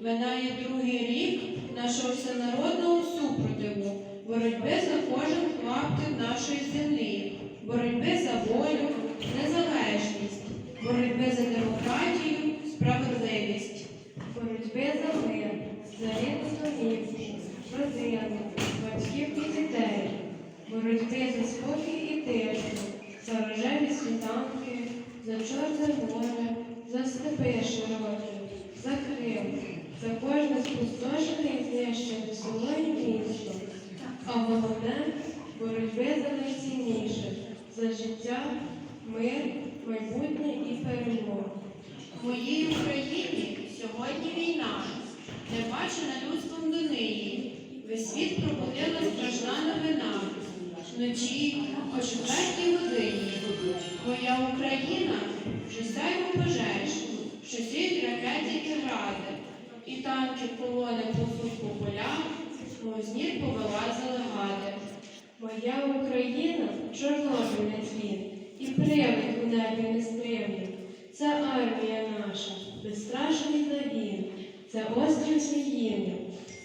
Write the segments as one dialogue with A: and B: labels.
A: минає другий рік нашого всенародного супротиву, боротьби за кожен клаптик нашої землі, боротьби за волю, незалежність, боротьби за демократію, справедливість.
B: боротьби за мир, за рідну домівку, родину, батьків і дітей, боротьби за спокій і тишу, за рожеві світанки, за чорне море, за степи широкі, за Крим, за кожне спустошене і знищене село місто. А головне боротьби за найцінніше, за життя, мир, майбутнє і перемогу.
A: В моїй Україні сьогодні війна, не бачена людством до неї. Весь світ пробудила страшна новина. Вночі о четвертій годині моя Україна мов знір повилазили гади.
B: Моя Україна чорнобиль не цвіт, і привид у небі нестримний. Це армія наша, безстрашний загін, це острів Зміїний,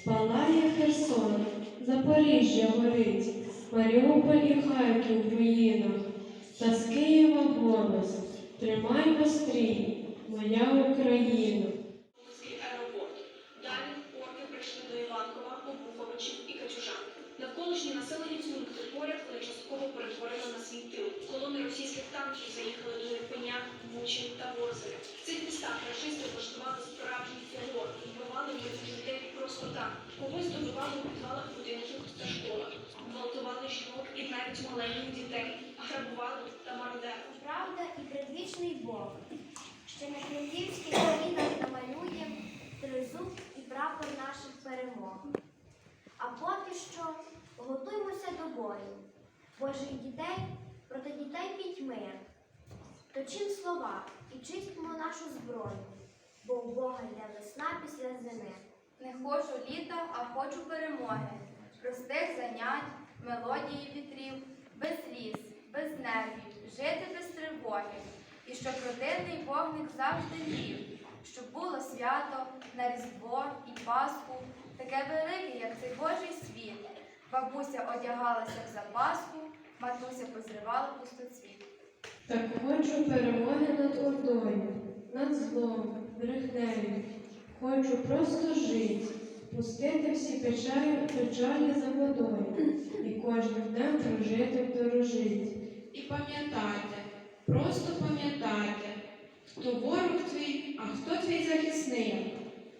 B: палає Херсон, Запоріжжя горить, Маріуполь і Харків в руїнах, та з Києва голос, тримай стрій, моя Україна.
C: Частково перетворили на свій тил. Колони російських танків заїхали до Ірпеня, Бучі та Ворзеля. В цих містах рашисти влаштували справжній терор і вбивали мирних людей просто так. Когось добивали у підвалах будинків та школах, гвалтували жінок і навіть маленьких дітей, грабували та мародерили.
D: Правда і предвічний Бог, що на кремлівських колінах намалює тризуб і прапор наших перемог. А поки що готуймося до бою. Божих дітей проти дітей пітьми. Точим слова і чистимо нашу зброю, бо у Бога йде весна після зими.
E: Не хочу літа, а хочу перемоги. Простих занять, мелодії вітрів, без ліс, без нервів, жити без тривоги. І щоб родинний вогник завжди грів, щоб було свято на Різдво і Пасху, таке велике, як цей Божий світ. Бабуся одягалася в запаску, матуся позривала пустоцвіт.
B: Так хочу перемоги над ордою, над злом, брехнею. Хочу просто жити, пустити всі печалі, печалі за водою і кожним днем прожити дорожить.
A: І пам'ятайте, просто пам'ятайте, хто ворог твій, а хто твій захисник.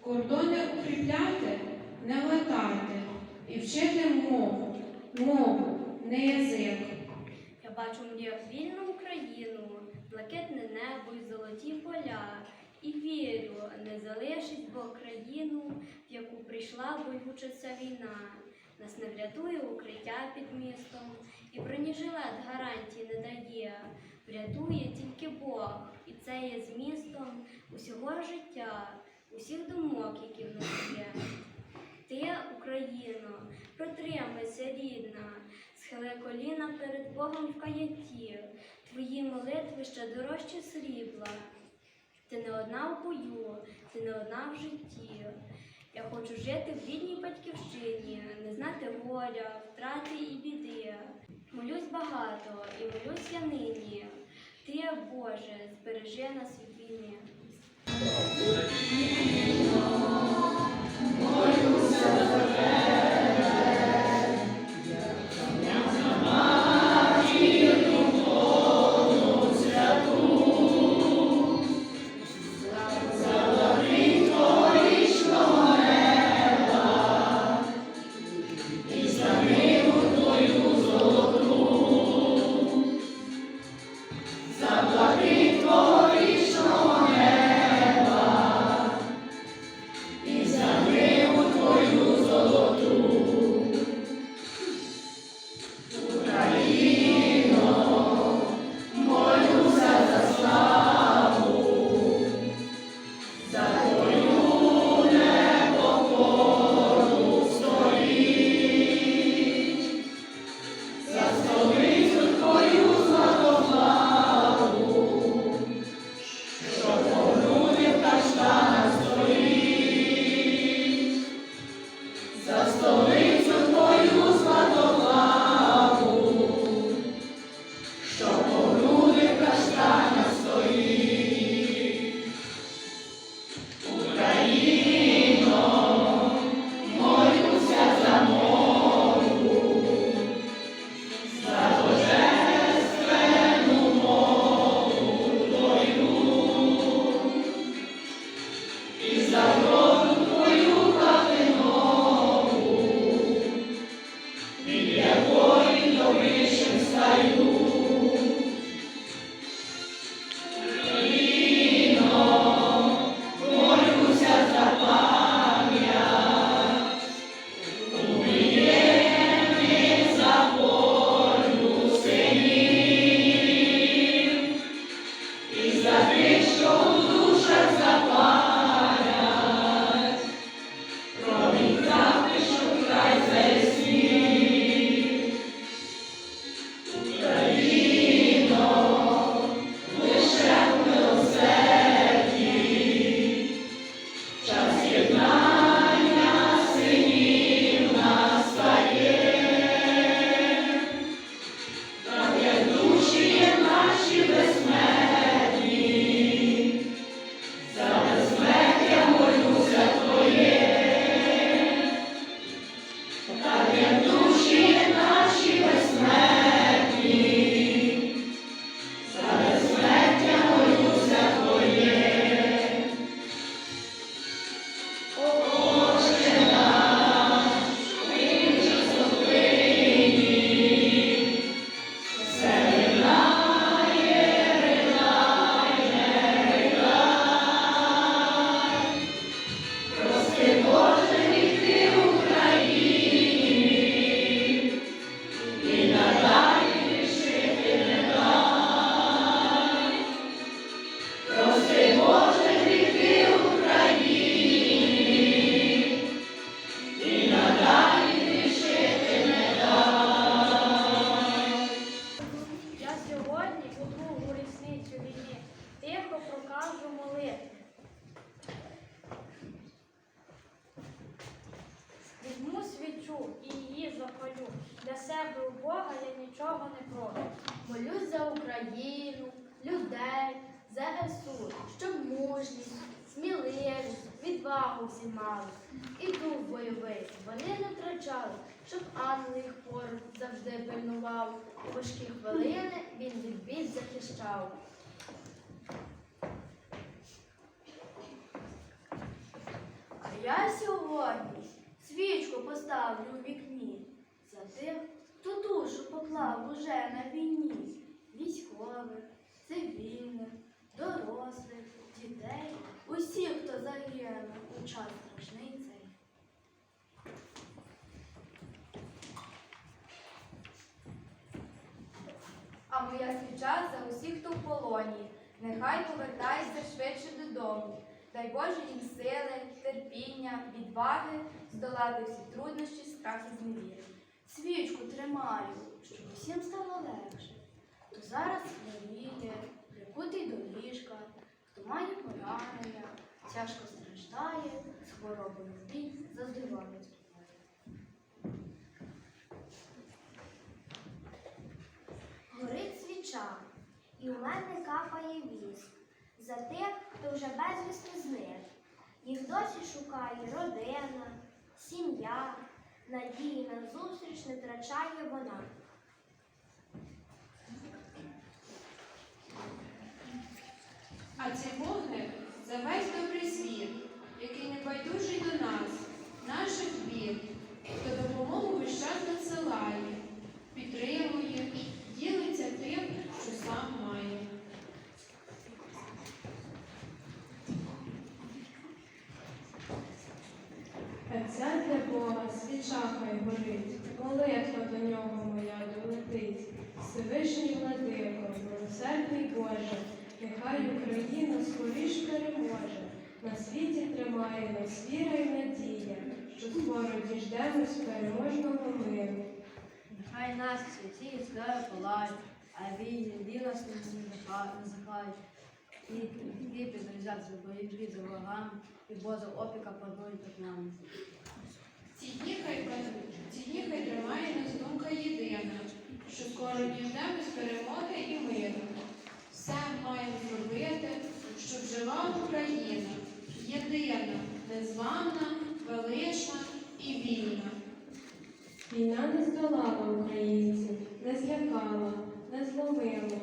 A: Кордони укріпляти, не латати і вчити мову, мову, не язик.
F: Я бачу мрію вільну Україну, блакитне небо і золоті поля. І вірю, не залишить Бог країну, в яку прийшла болюча ця війна. Нас не врятує укриття під містом, і бронежилет гарантії не дає. Врятує тільки Бог, і це є змістом усього життя, усіх думок, які в нас є. Ти, Україно, протримайся, рідна, схили коліна перед Богом в каятті, твої молитви ще дорожче срібла. Ти не одна в бою, ти не одна в житті. Я хочу жити в рідній батьківщині, не знати горя, втрати і біди. Молюсь багато і молюсь я нині. Ти, Боже, збережи нас від війни.
G: Santo людей, ЗСУ, щоб мужність, сміливість, відвагу всі мали. І дух бойовий вони не втрачали, щоб ангел їх поруч завжди пильнував. У важкі хвилини він від бід захищав. А я сьогодні свічку поставлю у вікні за тих, хто душу поклав уже на війні. Військових, цивільних, дорослих, дітей, усіх, хто загинув у час страшний цей.
E: А моя свіча за усіх, хто в полоні. Нехай повертається швидше додому. Дай Боже їм сили, терпіння, відваги здолати всі труднощі, страх і зневіри.
G: Свічку тримаю, щоб усім стало легше. Хто зараз хворіє, прикутий до ліжка, хто має поранення, тяжко страждає, з хворобою в бій за здоров'я ступає.
D: Горить свіча, і у мене капає віск за тих, хто вже безвісти зник. Їх досі шукає родина, сім'я, надії на зустріч не втрачає вона.
A: А цей вогник за весь добрий світ, який не байдужий до нас, наших бід, хто допомогу весь час надсилає, підтримує, ділиться тим, що сам має.
B: Ця для Бога свіча хай горить, молитва до нього моя долетить. Всевишній владико, милосердний Боже, нехай Україна скоріш переможе. На світі тримає нас віра й надія, що скоро діждемось переможного миру.
G: Нехай нас святі і скляє палають, а війні нас не захають. І ті підрізять за боротьбі за ворогами, і Божа опіка панує над нами.
A: Ці хай ці дні хай тримає нас думка єдина, що скоро діждемось перемоги і миру. Все маємо зробити, щоб жила Україна, єдина, незламна, велична і вільна.
B: Війна не здолала українців, не злякала, не зломила,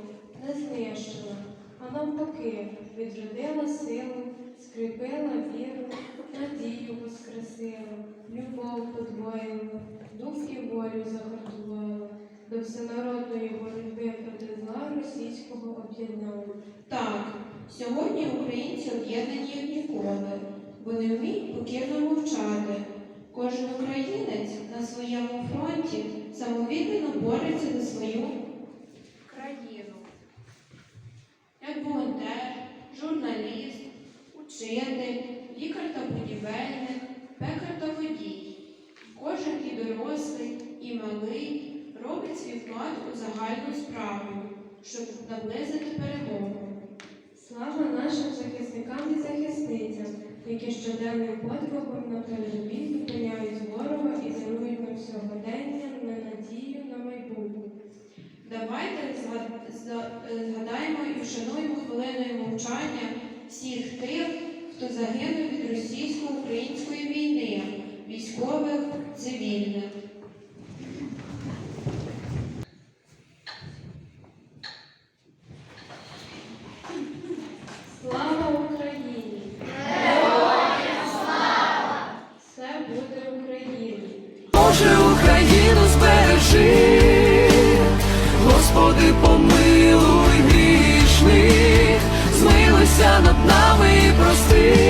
B: не знищила, а навпаки, відродила силу, скріпила віру, надію воскресила, любов подвоїла, дух і волю загартувала, до всенародної боротьби проти зла російського об'єднання.
A: Так, сьогодні українці об'єднані як ніколи, бо не вміють покірно мовчати. Кожен українець на своєму фронті самовіддано бореться за свою країну. Як волонтер, журналіст, учитель, лікар та будівельник, пекар та водій. Кожен і дорослий, і малий робить свій вклад у загальну справу, щоб наблизити перемогу.
B: Слава нашим захисникам і захисницям, які щоденним подвигом на передовій зупиняють ворога і дарують нам сьогодення на надію на майбутнє.
A: Давайте зга- зга- згадаємо і вшануємо хвилиною мовчання всіх тих, хто загинув від російсько-української війни, військових, цивільних.
B: прости.